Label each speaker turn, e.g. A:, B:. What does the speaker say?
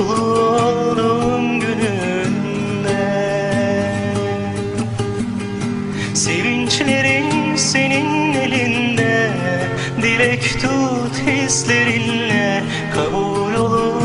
A: Olduğum gününde. Sevinçlerin senin elinde. Dilek tut hislerinle. Kabul olur